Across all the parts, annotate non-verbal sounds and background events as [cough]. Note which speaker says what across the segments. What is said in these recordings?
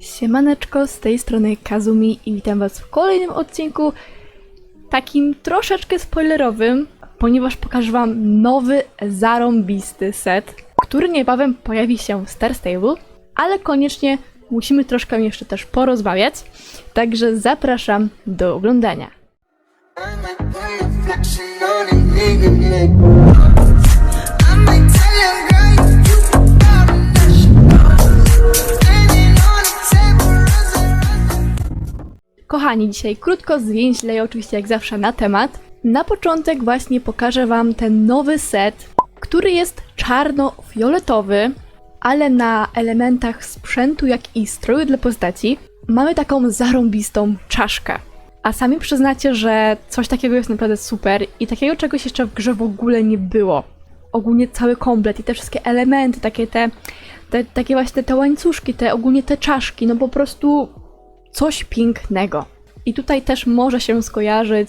Speaker 1: Siemaneczko, z tej strony Kazumi i witam was w kolejnym odcinku, takim troszeczkę spoilerowym, ponieważ pokażę wam nowy, zarąbisty set, który niebawem pojawi się w Star Stable, ale koniecznie musimy troszkę jeszcze też porozmawiać, także zapraszam do oglądania.
Speaker 2: reflection
Speaker 1: Kochani, dzisiaj krótko, zwięźle i oczywiście jak zawsze na temat. Na początek właśnie pokażę Wam ten nowy set, który jest czarno-fioletowy, ale na elementach sprzętu, jak i stroju dla postaci mamy taką zarąbistą czaszkę. A sami przyznacie, że coś takiego jest naprawdę super i takiego czegoś jeszcze w grze w ogóle nie było. Ogólnie cały komplet i te wszystkie elementy, takie te, te takie właśnie te łańcuszki, te ogólnie te czaszki, no po prostu coś pięknego. I tutaj też może się skojarzyć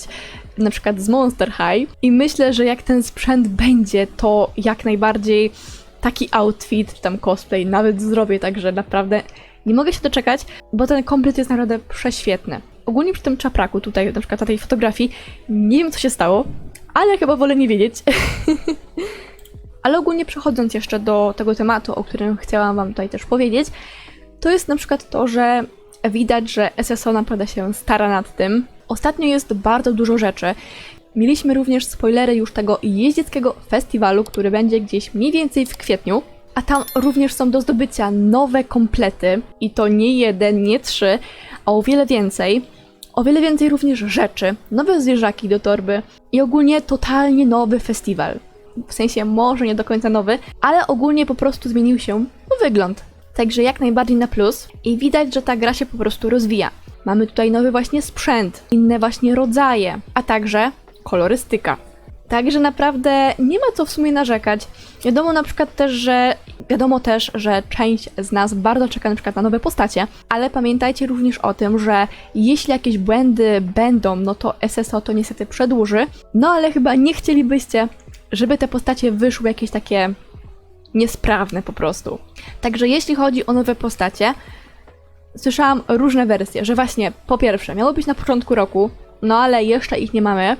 Speaker 1: na przykład z Monster High. I myślę, że jak ten sprzęt będzie, to jak najbardziej taki outfit, czy tam cosplay nawet zrobię, także naprawdę nie mogę się doczekać, bo ten komplet jest naprawdę prześwietny. Ogólnie przy tym czapraku tutaj, na przykład na tej fotografii, nie wiem co się stało, ale chyba wolę nie wiedzieć. [laughs] ale ogólnie przechodząc jeszcze do tego tematu, o którym chciałam wam tutaj też powiedzieć, to jest na przykład to, że widać, że SSO naprawdę się stara nad tym. Ostatnio jest bardzo dużo rzeczy. Mieliśmy również spoilery już tego jeździeckiego festiwalu, który będzie gdzieś mniej więcej w kwietniu. A tam również są do zdobycia nowe komplety i to nie jeden, nie trzy, a o wiele więcej. O wiele więcej również rzeczy, nowe zwierzaki do torby i ogólnie totalnie nowy festiwal. W sensie może nie do końca nowy, ale ogólnie po prostu zmienił się wygląd. Także jak najbardziej na plus i widać, że ta gra się po prostu rozwija. Mamy tutaj nowy właśnie sprzęt, inne właśnie rodzaje, a także kolorystyka. Także naprawdę nie ma co w sumie narzekać. Wiadomo na przykład też, że wiadomo też, że część z nas bardzo czeka na przykład na nowe postacie, ale pamiętajcie również o tym, że jeśli jakieś błędy będą, no to SSO to niestety przedłuży. No ale chyba nie chcielibyście, żeby te postacie wyszły jakieś takie niesprawne po prostu. Także jeśli chodzi o nowe postacie, słyszałam różne wersje, że właśnie po pierwsze miało być na początku roku, no ale jeszcze ich nie mamy.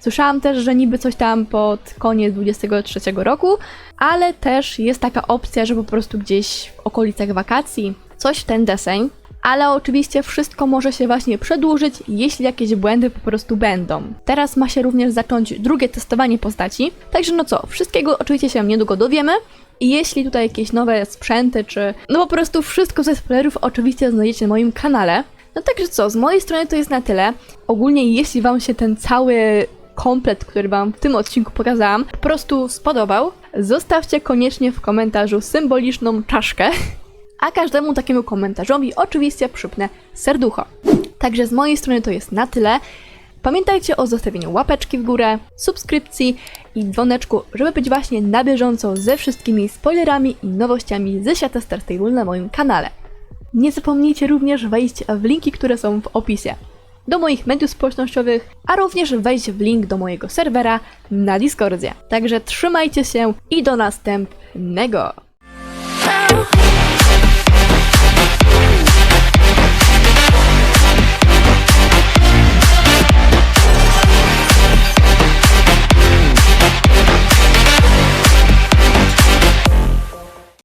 Speaker 1: Słyszałam też, że niby coś tam pod koniec 23 roku, ale też jest taka opcja, że po prostu gdzieś w okolicach wakacji coś w ten deseń. Ale oczywiście wszystko może się właśnie przedłużyć, jeśli jakieś błędy po prostu będą. Teraz ma się również zacząć drugie testowanie postaci, także no co, wszystkiego oczywiście się niedługo dowiemy. I jeśli tutaj jakieś nowe sprzęty, czy no po prostu wszystko ze spoilerów oczywiście znajdziecie na moim kanale. No także co, z mojej strony to jest na tyle. Ogólnie jeśli Wam się ten cały komplet, który Wam w tym odcinku pokazałam, po prostu spodobał, zostawcie koniecznie w komentarzu symboliczną czaszkę. [laughs] A każdemu takiemu komentarzowi oczywiście przypnę serducho. Także z mojej strony to jest na tyle. Pamiętajcie o zostawieniu łapeczki w górę, subskrypcji i dzwoneczku, żeby być właśnie na bieżąco ze wszystkimi spoilerami i nowościami ze świata Star Stable na moim kanale. Nie zapomnijcie również wejść w linki, które są w opisie do moich mediów społecznościowych, a również wejść w link do mojego serwera na Discordzie. Także trzymajcie się i do następnego!